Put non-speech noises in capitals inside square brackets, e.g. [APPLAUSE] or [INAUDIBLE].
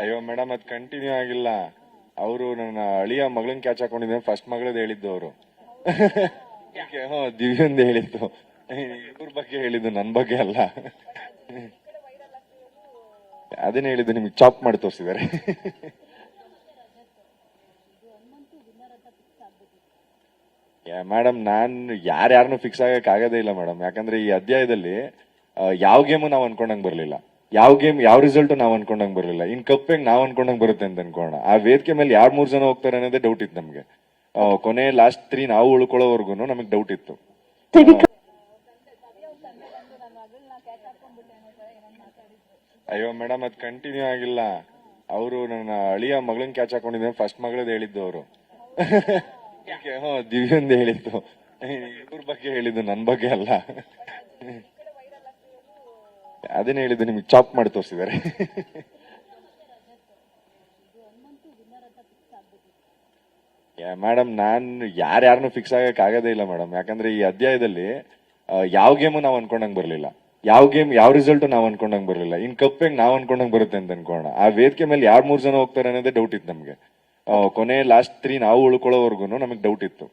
ಅಯ್ಯೋ ಮೇಡಮ್ ಅದ್ ಕಂಟಿನ್ಯೂ ಆಗಿಲ್ಲ. ಅವರು ನನ್ನ ಅಳಿಯ ಮಗಳನ್ ಕ್ಯಾಚ್ ಹಾಕೊಂಡಿದ್ದೆ. ಫಸ್ಟ್ ಮಗಳದ್ ಹೇಳಿದ್ದು ಅವರು. ದಿವ್ಯಂದ್ ಹೇಳಿದ್ದು. ಇವ್ರ ಬಗ್ಗೆ ಹೇಳಿದ್ದು ನನ್ ಬಗ್ಗೆ ಅಲ್ಲ. ಅದನ್ನ ಹೇಳಿದ್ದು ನಿಮ್ಗೆ ಚಾಪ್ ಮಾಡಿ ತೋರಿಸಿದ್ದಾರೆ. ಮೇಡಮ್ ನಾನು ಯಾರ್ಯಾರನ್ನು ಫಿಕ್ಸ್ ಆಗಕ್ಕೆ ಆಗೋದೇ ಇಲ್ಲ ಮೇಡಮ್. ಯಾಕಂದ್ರೆ ಈ ಅಧ್ಯಾಯದಲ್ಲಿ ಯಾವ ಗೇಮು ನಾವ್ ಅನ್ಕೊಂಡಂಗ್ ಬರ್ಲಿಲ್ಲ. ಯಾವ ಗೇಮ್ ಯಾವ ರಿಸಲ್ಟ್ ನಾವ್ ಅನ್ಕೊಂಡಂಗ್ ಬರ್ಲಿಲ್ಲ. ಇನ್ ಕಪ್ ಹೆಂಗ್ ನಾವ್ ಅನ್ಕೊಂಡಂಗ್ ಬರುತ್ತೆ ಅಂತ ಅನ್ಕೋಣ ಆ ವೇದಿಕೆ ಮೇಲೆ ಯಾರ್ ಮೂರ್ ಜನ ಹೋಗ್ತಾರೆ ಅನ್ನೋದೇ ಡೌಟ್ ಇತ್ತು ನಮ್ಗೆ. ಕೊನೆ ಲಾಸ್ಟ್ ತ್ರೀ ನಾವು ಉಳ್ಕೊಳ್ಳೋವರೆಗೂ ನಮಗ್ ಡೌಟ್ ಇತ್ತು. ಅಯ್ಯೋ ಮೇಡಮ್ ಅದ್ ಕಂಟಿನ್ಯೂ ಆಗಿಲ್ಲ. ಅವರು ನನ್ನ ಅಳಿಯ ಮಗಳನ್ ಕ್ಯಾಚ್ ಹಾಕೊಂಡಿದ್ದೆ ಫಸ್ಟ್ ಮಗಳದ್ ಹೇಳಿದ್ದು ಅವರು. [LAUGHS] ದಿವ್ಯಂದ್ ಹೇಳಿದ್ದು. ಇವ್ರ ಬಗ್ಗೆ ಹೇಳಿದ್ದು ನನ್ ಬಗ್ಗೆ ಅಲ್ಲ. ಅದನ್ನ ಹೇಳಿದ್ದು ನಿಮ್ಗೆ ಚಾಪ್ ಮಾಡಿ ತೋರಿಸಿದ್ದಾರೆ. ಮೇಡಮ್ ನಾನು ಯಾರ್ಯಾರನ್ನು ಫಿಕ್ಸ್ ಆಗಕ್ ಆಗೋದೇ ಇಲ್ಲ ಮೇಡಮ್ ಯಾಕಂದ್ರೆ ಈ ಅಧ್ಯಾಯದಲ್ಲಿ ಯಾವ ಗೇಮು ನಾವು ಅನ್ಕೊಂಡಂಗೆ ಬರಲಿಲ್ಲ. ಯಾವ ಗೇಮ್ ಯಾವ ರಿಸಲ್ಟ್ ನಾವು ಅನ್ಕೊಂಡಂಗೆ ಬರಲಿಲ್ಲ. ಇನ್ ಕಪ್ ಹೆಂಗ್ ನಾವು ಅನ್ಕೊಂಡಂಗೆ ಬರುತ್ತೆ ಅಂತ ಅನ್ಕೋಣ ಆ ವೇದಿಕೆ ಮೇಲೆ ಯಾರ್ ಮೂರ್ ಜನ ಹೋಗ್ತಾರೆ ಅನ್ನೋದೇ ಡೌಟ್ ಇತ್ತು ನಮ್ಗೆ. ಕೊನೆ ಲಾಸ್ಟ್ ತ್ರೀ ನಾವು ಉಳ್ಕೊಳ್ಳೋವರೆಗೂ ನಮಗೆ ಡೌಟ್ ಇತ್ತು.